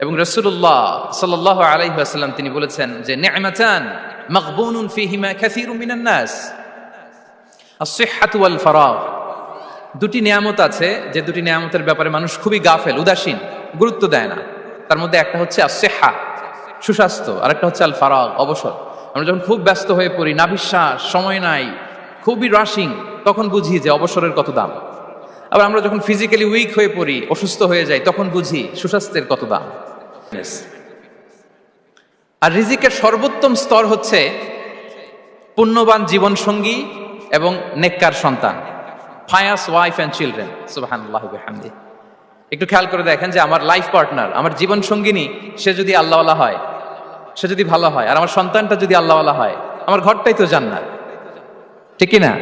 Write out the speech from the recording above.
এবং রসুল্লাহ সাল্লাহ আলাইসাল্লাম তিনি বলেছেন যে নেমাচান মকবুনুন ফিহিমা কাসীরুম মিনান নাস। as-sihhatu wal faragh দুটি নিয়ামত আছে, যে দুটি নিয়ামতের ব্যাপারে মানুষ খুবই গাফেল, উদাসীন, গুরুত্ব দেয় না। তার মধ্যে একটা হচ্ছে আসেহা সুস্বাস্থ্য আর একটা হচ্ছে আল ফারাগ অবসর। আমরা যখন খুব ব্যস্ত হয়ে পড়ি, নাভিশ্বাস, সময় নাই, খুবই রাশিং তখন বুঝি যে অবসরের কত দাম। আবার আমরা যখন ফিজিক্যালি উইক হয়ে পড়ি, অসুস্থ হয়ে যাই, তখন বুঝি সুস্বাস্থ্যের কত দাম। আর রিজিকের সর্বোত্তম স্তর হচ্ছে পুণ্যবান জীবন সঙ্গী এবং নেককার সন্তান ফায়াস ওয়াইফ অ্যান্ড চিলড্রেন হামদি একটু খেয়াল করে দেখেন যে আমার লাইফ পার্টনার আমার জীবন সঙ্গিনী সে যদি আল্লাহওয়ালা হয়, সে যদি ভালো হয়, আর আমার সন্তানটা যদি আল্লাহওয়ালা হয়, আমার ঘরটাই তো জান্নাত। ঠিক না?